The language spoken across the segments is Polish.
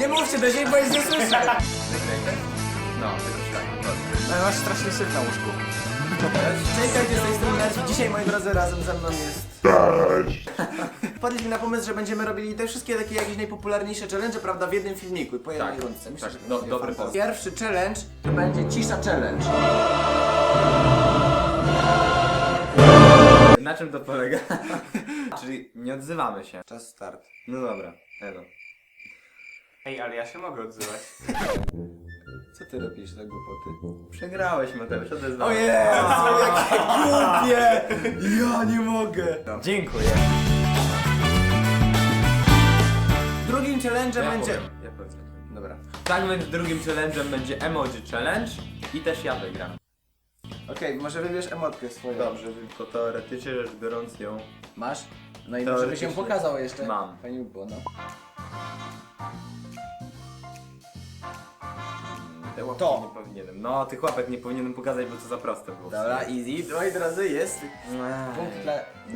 Nie mówcie do siebie, bo jest nie słyszę. No, jakoś tak. Ale masz strasznie syf na łóżku. Cześć, witajcie z tej strony. Dzisiaj, moi drodzy, razem ze mną jest... Wpadliśmy na pomysł, że będziemy robili te wszystkie takie jakieś najpopularniejsze challenge, prawda, w jednym filmiku i po jednej Tak, rundce. Myślę, tak. że No, będzie dobry fantastyczne. pomysł. Pierwszy challenge to będzie cisza challenge. Na czym to polega? Czyli nie odzywamy się. Czas start. No dobra, elo. Ej, ale ja się mogę odzywać. Co ty robisz za głupoty? Przegrałeś Mateusz, O odezwałeś. Jezu, jakie głupie! Ja nie mogę! Dziękuję. Drugim challenge'em Ja będzie... powiem, ja powiem. Dobra. Tak więc drugim challenge'em będzie Emoji Challenge i też ja wygram. Okej, może wybierz emotkę swoją. Dobrze, tylko teoretycznie rzecz biorąc ją... Masz? No i może byś ją Teoretycznie. pokazał jeszcze. Mam. Fajnie by było, no. Te łapki To. nie powinienem. No, tych łapek nie powinienem pokazać, bo to za proste było. Dobra, easy. Moi drodzy, jest Ej, punkt dla...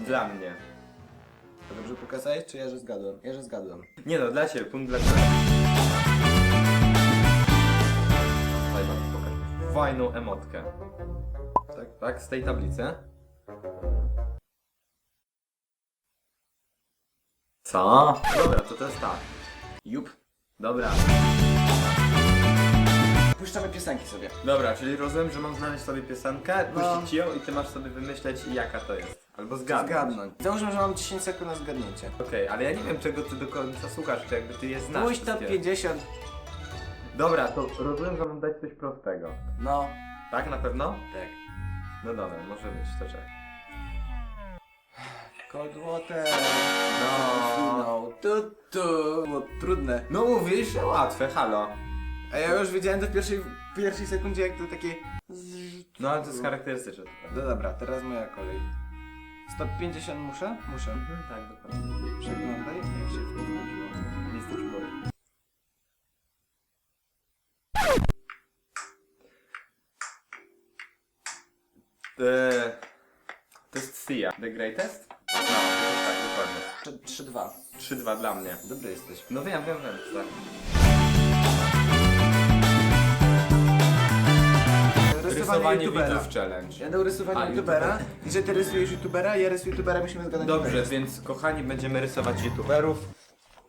Dla mnie. To dobrze pokazałeś, czy ja, że zgadłem? Ja, że zgadłem. Nie no, dla ciebie, punkt dla ciebie. Daj wam pokaż. Fajną emotkę. Tak, tak, z tej tablicy. Co? Dobra, to to jest tak. Jup. Dobra. Puszczamy piosenki sobie. Dobra, czyli rozumiem, że mam znaleźć sobie piosenkę, No. puścić ją i ty masz sobie wymyśleć jaka to jest. Albo zgadnąć. Zgadnąć. Załóżmy, że mam 10 sekund na zgadnięcie. Okej, ale ja nie wiem czego ty do końca słuchasz, czy jakby ty je znasz. Puść top wszystkie. 50. Dobra, to rozumiem, że mam dać coś prostego. No. Tak, na pewno? Tak. No dobra, może być, to czekaj. Cold water. No. No. Tu, tu. Było trudne. No mówisz, że łatwe, halo. A ja już wiedziałem to w pierwszej, w pierwszej sekundzie, jak to takie... No ale to jest charakterystyczne. No dobra, teraz moja kolej. Stop 50 muszę? Muszę. Mhm, tak, dokładnie. Przeglądaj, jak się wchodziło. Listy przyboru. Eee, to jest Sia, The Greatest? Dokładnie. 3-2. 3-2 dla mnie. Dobry jesteś. No wiem, wiem, wiem, tak. Rysowanie widzów challenge. Ja dał rysowanie A, youtubera. youtubera. I że ty rysujesz youtubera, ja rysuję youtubera, musimy zgadać Dobrze, więc kochani, będziemy rysować youtuberów.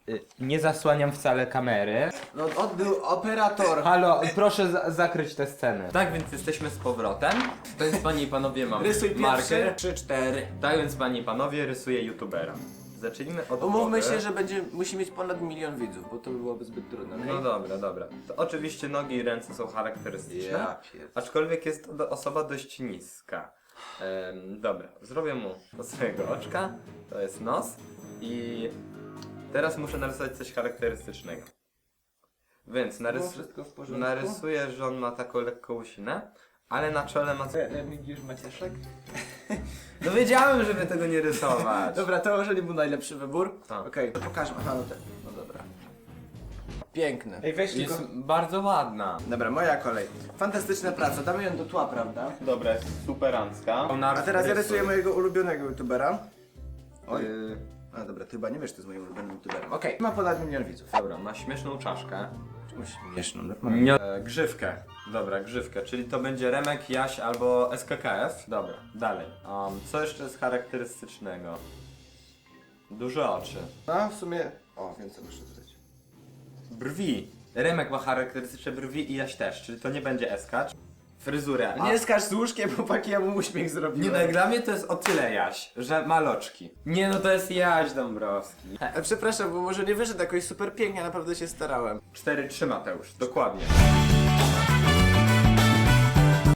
Y, Nie zasłaniam wcale kamery. No odbył operator. Halo, proszę za zakryć tę scenę. Tak więc jesteśmy z powrotem. To jest panie i panowie mam Rysuj pierwszy. marker. 3-4. Tak więc panie i panowie rysuję youtubera. Zacznijmy od Umówmy głowy. się, że będzie, musi mieć ponad milion widzów, bo to byłoby zbyt trudne. No dobra, dobra. To oczywiście nogi i ręce są charakterystyczne. Ja Aczkolwiek jest to do, osoba dość niska. Em, dobra, zrobię mu do swojego oczka. To jest nos. I teraz muszę narysować coś charakterystycznego. Więc Było narys wszystko w porządku? narysuję, że on ma taką lekką łysinę, ale na czole ma... Widzisz Macieszek? No wiedziałem, żeby tego nie rysować. Dobra, to może nie był najlepszy wybór. A. Okej, to pokażę. Aha, no tak. No dobra. Piękne. Ej, weź Jest tylko... bardzo ładna. Dobra, moja kolej. Fantastyczna praca, damy ją do tła, prawda? Dobra, jest superancka. A teraz ja rysuję mojego ulubionego youtubera. Oj. Yy, A dobra, ty chyba nie wiesz, kto jest moim ulubionym youtuberem. Okej, ma ponad milion widzów. dobra, ma śmieszną czaszkę. Czemu śmieszną? Nie. E, grzywkę. Dobra, grzywkę, czyli to będzie Remek, Jaś albo SKKF. Dobra, dalej. Um, co jeszcze jest charakterystycznego? Duże oczy. No, w sumie... O, więcej muszę dodać. Brwi. Remek ma charakterystyczne brwi i Jaś też, czyli to nie będzie SK. Fryzurę. A... Nie skacz z łóżkiem, chłopaki, ja mu uśmiech zrobiłem. Nie no, dla mnie to jest o tyle Jaś, że ma loczki. Nie no, to jest Jaś Dąbrowski. E, Przepraszam, bo może nie wyszedł jakoś super pięknie, naprawdę się starałem. 4-3 Mateusz, dokładnie.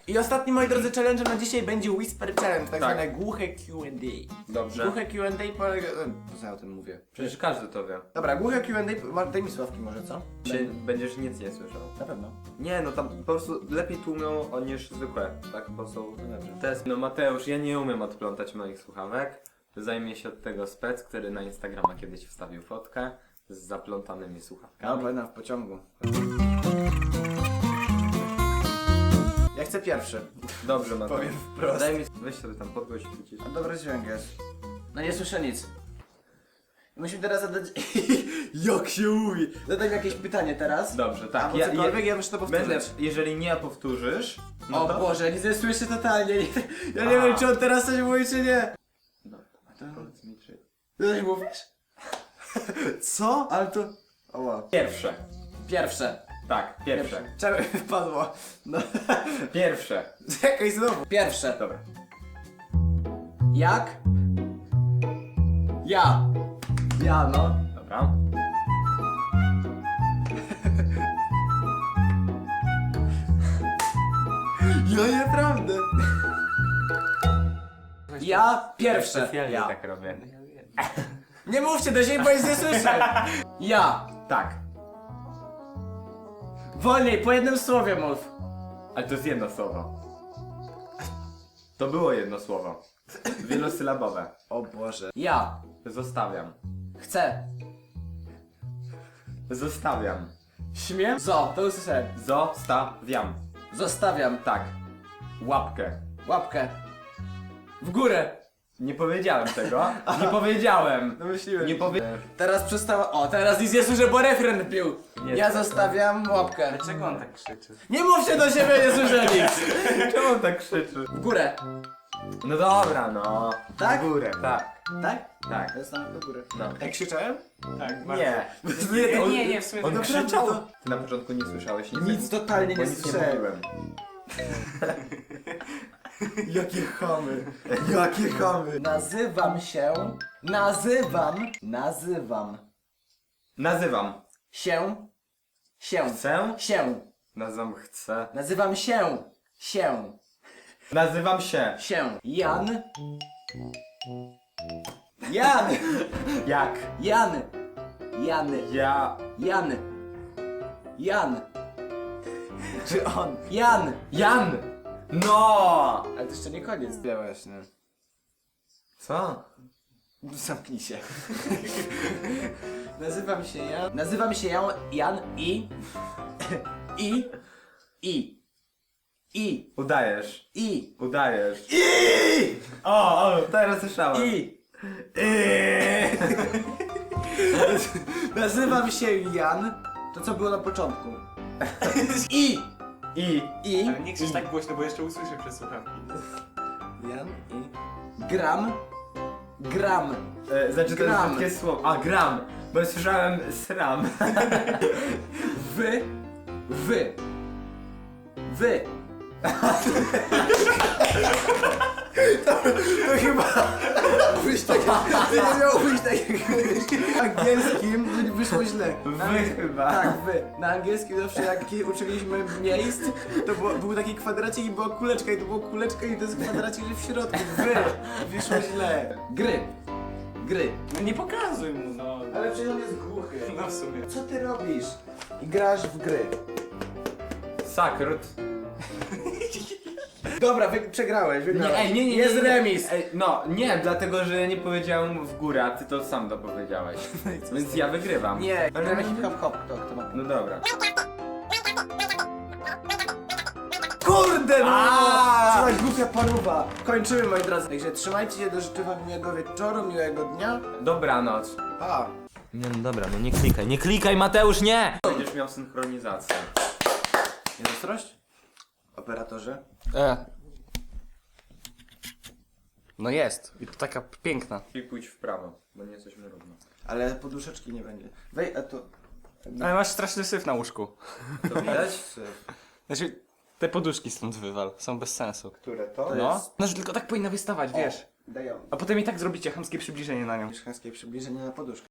I ostatni, moi drodzy, challenge na dzisiaj będzie Whisper Challenge, tak, Tak. zwane głuche Q&A. Dobrze. Głuche Q&A polega... e, Co ja o tym mówię? Przecież każdy to wie. Dobra, głuche Q&A... ma- Daj mi sławki może, co? Się będziesz nic nie słyszał. Na pewno. Nie, no tam po prostu lepiej tłumią o niż zwykłe, tak po prostu No dobrze. test. No Mateusz, ja nie umiem odplątać moich słuchawek. Zajmie się od tego spec, który na Instagrama kiedyś wstawił fotkę z zaplątanymi Ja słuchawkami. będę w pociągu. Ja chcę pierwszy. Dobrze Mateusz. Powiem wprost. Daj mi, weź sobie tam podgłoś i. A dobry dźwięk jest. No nie słyszę nic. Musimy teraz zadać... Jak się mówi? Zadaj mi jakieś pytanie teraz. Dobrze, tak. Albo cokolwiek, ja muszę to powtórzyć. Będę, jeżeli nie powtórzysz, no o to... Boże, nie słyszę totalnie. Nie, ja nie A. wiem, czy on teraz coś mówi, czy nie. No, to powiedz mi, czy... Coś mówisz? Co? Ale to... O, wow. Pierwsze. Pierwsze. Tak, pierwsze. Czemu wypadło? No. Pierwsze. Czekaj znowu. Pierwsze. Dobra. Jak? Ja. Ja, no. Dobra. Ja naprawdę. Ja pierwsze. Specjalnie Ja. tak robię. Nie mówcie do siebie, bo nic nie słyszę. Ja. Tak. Wolniej, po jednym słowie mów. Ale to jest jedno słowo. To było jedno słowo. Wielosylabowe. O Boże. Ja. Zostawiam. Chcę. Zostawiam. Śmiem? Zo, to usłyszałem. Zostawiam. Zostawiam. Tak. Łapkę. Łapkę. W górę. Nie powiedziałem tego. Nie powiedziałem. Domyśliłem Nie się. powie... Teraz przestała. O, teraz nic nie słyszę, bo refren pił. Nie, ja to- zostawiam łapkę. Dlaczego on tak krzyczy? Nie mówcie do siebie, nie słyszę nic. Czemu on tak krzyczy? W górę. No dobra, no. Tak? W górę, tak. Tak? Tak. Ja jestem do góry. No. Jak krzyczałem? Tak, Nie. Nie, nie, nie, w sumie On tak. krzyczał. Ty na początku nie słyszałeś nic. Nic totalnie Bo nie nic nie słyszałem. mówiłem. Jakie chamy. Jakie chamy. Nazywam się. Nazywam. Nazywam. Nazywam. Się. Się. Chcę. Się. Nazywam chcę. Nazywam się. Się. Nazywam się. Się. Jan. Jan. Jak? Jan. Jan. Ja. Jan. Jan. Czy on? Jan. Jan! No! Ale to jeszcze nie koniec. Ja właśnie. Co? Zamknij się. Nazywam się Jan. Nazywam się Jan, Jan i. I. I. I. Udajesz. I. Udajesz. I! O, o, teraz słyszałem. I. Nazywam się Jan. To co było na początku. I. I. I. Ale nie krzycz tak głośno, bo jeszcze usłyszę przez słuchawki. Jan i. Gram. Gram. E, znaczy to jest Gram. krótkie słowo. A, gram. Bo słyszałem sram. Wy. Wy. Wy. To, to chyba być tak, to nie tak jak w angielskim, to wyszło źle. Wy chyba. Tak, wy. Na angielskim zawsze jak uczyliśmy miejsc, to było, był taki kwadracik i była kuleczka i to było kuleczka i to jest kwadracik w środku. Wy. Wyszło źle. Gry. Gry. No nie pokazuj mu, no. Ale przecież on jest głuchy. No w sumie. Co ty robisz? I grasz w gry. Sakrut. Dobra, wy, przegrałeś, wygrałeś. Nie, ej, nie, nie, nie. Jest nie, remis. Ej, no, nie, dlatego że nie powiedziałem w górę, a ty to sam dopowiedziałeś. Więc ja wygrywam. Nie, gramy hip hop hop, kto, kto ma. No dobra. Kurde no! Co za głupia paruwa. Kończymy moi drodzy. Także trzymajcie się, do życzę wam miłego wieczoru, miłego dnia. Dobranoc. Pa! Nie, no dobra, no nie klikaj, nie klikaj Mateusz, nie! Będziesz miał synchronizację. Jest ostrość? Operatorze? E. No jest. I to taka piękna. I pójdź w prawo, bo nie jesteśmy równo. Ale poduszeczki nie będzie. Wej, a to... Ale masz straszny syf na łóżku. To widać? Znaczy, te poduszki stąd wywal. Są bez sensu. Które to? No. jest- No, że tylko tak powinna wystawać, wiesz. Dają. A potem i tak zrobicie chamskie przybliżenie na nią. Mieszkańskie przybliżenie na poduszkę.